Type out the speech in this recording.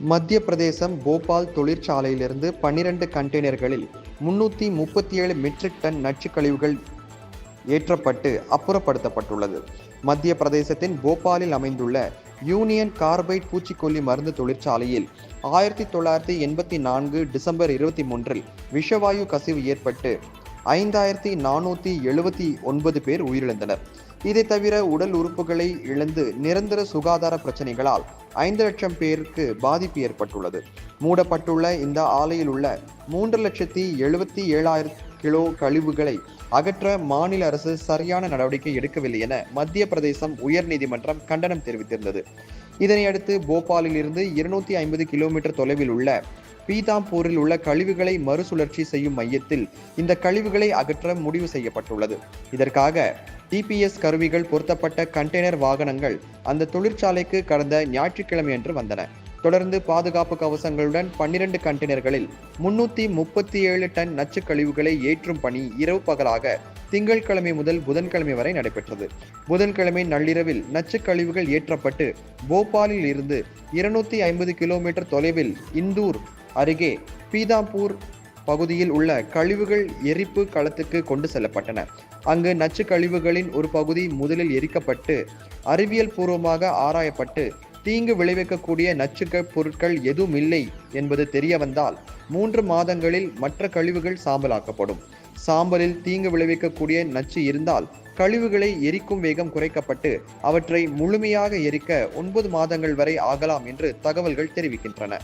மத்திய பிரதேசம் போபால் தொழிற்சாலையிலிருந்து பன்னிரண்டு கண்டெய்னர்களில் முன்னூற்றி முப்பத்தி ஏழு மெட்ரிக் டன் நச்சு கழிவுகள் ஏற்றப்பட்டு அப்புறப்படுத்தப்பட்டுள்ளது. மத்திய பிரதேசத்தின் போபாலில் அமைந்துள்ள யூனியன் கார்பைட் பூச்சிக்கொல்லி மருந்து தொழிற்சாலையில் ஆயிரத்தி தொள்ளாயிரத்தி எண்பத்தி நான்கு டிசம்பர் இருபத்தி மூன்றில் விஷவாயு கசிவு ஏற்பட்டு ஐந்தாயிரத்தி நானூற்றி எழுபத்தி ஒன்பது பேர் உயிரிழந்தனர். இதை தவிர உடல் உறுப்புகளை இழந்து நிரந்தர சுகாதார பிரச்சனைகளால் ஐந்து லட்சம் பேருக்கு பாதிப்பு ஏற்பட்டுள்ளது. மூடப்பட்டுள்ள இந்த ஆலையில் உள்ள மூன்று லட்சத்தி எழுபத்தி ஏழாயிரம் கிலோ கழிவுகளை அகற்ற மாநில அரசு சரியான நடவடிக்கை எடுக்கவில்லை என மத்திய பிரதேசம் உயர்நீதிமன்றம் கண்டனம் தெரிவித்திருந்தது. இதனையடுத்து போபாலில் இருந்து இருநூத்தி ஐம்பது கிலோமீட்டர் தொலைவில் உள்ள பீதாம்பூரில் உள்ள கழிவுகளை மறுசுழற்சி செய்யும் மையத்தில் இந்த கழிவுகளை அகற்ற முடிவு செய்யப்பட்டுள்ளது. இதற்காக டிபிஎஸ் கருவிகள் பொருத்தப்பட்ட கண்டெய்னர் வாகனங்கள் அந்த தொழிற்சாலைக்கு கடந்த ஞாயிற்றுக்கிழமையன்று வந்தன. தொடர்ந்து பாதுகாப்பு கவசங்களுடன் பன்னிரண்டு கண்டெய்னர்களில் முன்னூத்தி முப்பத்தி ஏழு டன் நச்சு கழிவுகளை ஏற்றும் பணி இரவு பகலாக திங்கட்கிழமை முதல் புதன்கிழமை வரை நடைபெற்றது. புதன்கிழமை நள்ளிரவில் நச்சு கழிவுகள் ஏற்றப்பட்டு போபாலில் இருந்து இருநூத்தி ஐம்பது கிலோமீட்டர் தொலைவில் இந்தூர் அருகே பீதாம்பூர் பகுதியில் உள்ள கழிவுகள் எரிப்பு களத்துக்கு கொண்டு செல்லப்பட்டன. அங்கு நச்சு கழிவுகளின் ஒரு பகுதி முதலில் எரிக்கப்பட்டு அறிவியல் பூர்வமாக ஆராயப்பட்டு தீங்கு விளைவிக்கக்கூடிய நச்சுக்க பொருட்கள் எதுவும் இல்லை என்பது தெரிய வந்தால் மூன்று மாதங்களில் மற்ற கழிவுகள் சாம்பலாக்கப்படும். சாம்பலில் தீங்கு விளைவிக்கக்கூடிய நச்சு இருந்தால் கழிவுகளை எரிக்கும் வேகம் குறைக்கப்பட்டு அவற்றை முழுமையாக எரிக்க ஒன்பது மாதங்கள் வரை ஆகலாம் என்று தகவல்கள் தெரிவிக்கின்றன.